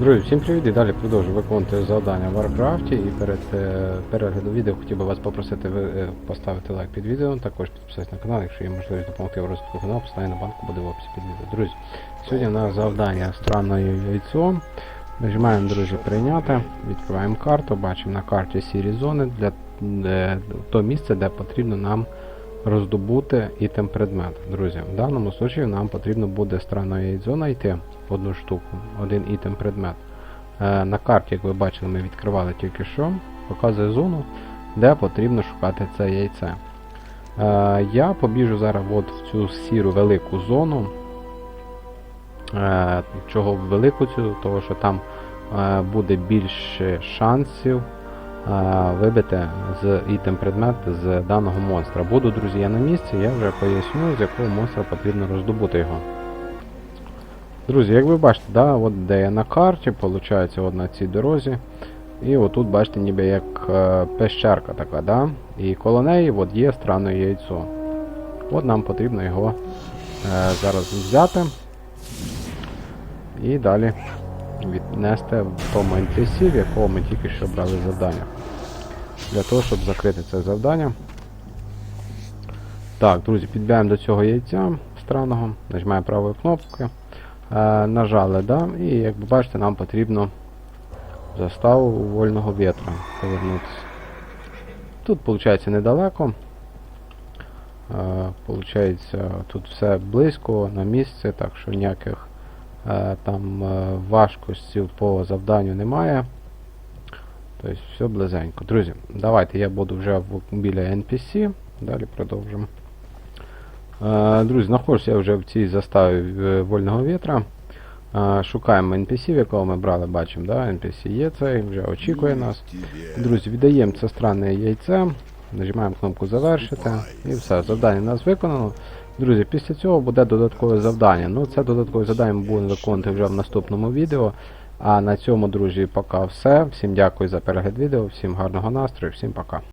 Друзі, всім привіт і далі продовжую виконувати завдання в Warcraft і перед е, переглядом відео хотів би вас попросити е, поставити лайк під відео, також підписатися на канал, якщо є можливість допомогти в розвитку каналу, посилання на банку буде в описі під відео. Друзі, сьогодні у нас завдання странною яйцом. Нажимаємо, друзі, прийняти, відкриваємо карту, бачимо на карті сірі зони для де, то місце, де потрібно нам роздобути ітем предмет. Друзі, в даному случаї нам потрібно буде странна яйцо знайти одну штуку, один ітем предмет. Е, на карті, як ви бачили, ми відкривали тільки що, показує зону, де потрібно шукати це яйце. Е, я побіжу зараз от в цю сіру велику зону. Е, чого велику цю? Того, що там буде більше шансів вибити з ітем предмет з даного монстра. Буду, друзі, я на місці, я вже поясню, з якого монстра потрібно роздобути його. Друзі, як ви бачите, да, от де я на карті, виходить, от на цій дорозі. І отут, бачите, ніби як е, пещерка така, да? І коло неї от є странне яйцо. От нам потрібно його е, зараз взяти і далі віднести в тому NPC, в якого ми тільки що брали завдання. Для того, щоб закрити це завдання. Так, друзі, підбираємо до цього яйця странного, нажимаємо правою кнопкою. Е, нажали, да? і як ви бачите, нам потрібно заставу вольного вітра повернутися. Тут, виходить, недалеко. Е, Получається, тут все близько на місці, так що ніяких там е, важкостей по завданню немає. Тобто все близенько. Друзі, давайте я буду вже біля NPC, далі продовжимо. Е, Друзі, знаходжуся я вже в цій заставі е, вольного вітра. Е, Шукаємо NPC, в якого ми брали, бачимо, да? NPC є цей, вже очікує нас. Друзі, віддаємо це странне яйце, нажимаємо кнопку завершити і все, завдання у нас виконано. Друзі, після цього буде додаткове завдання. Ну, це додаткове завдання ми будемо виконувати вже в наступному відео. А на цьому, друзі, поки все. Всім дякую за перегляд відео, всім гарного настрою, всім пока.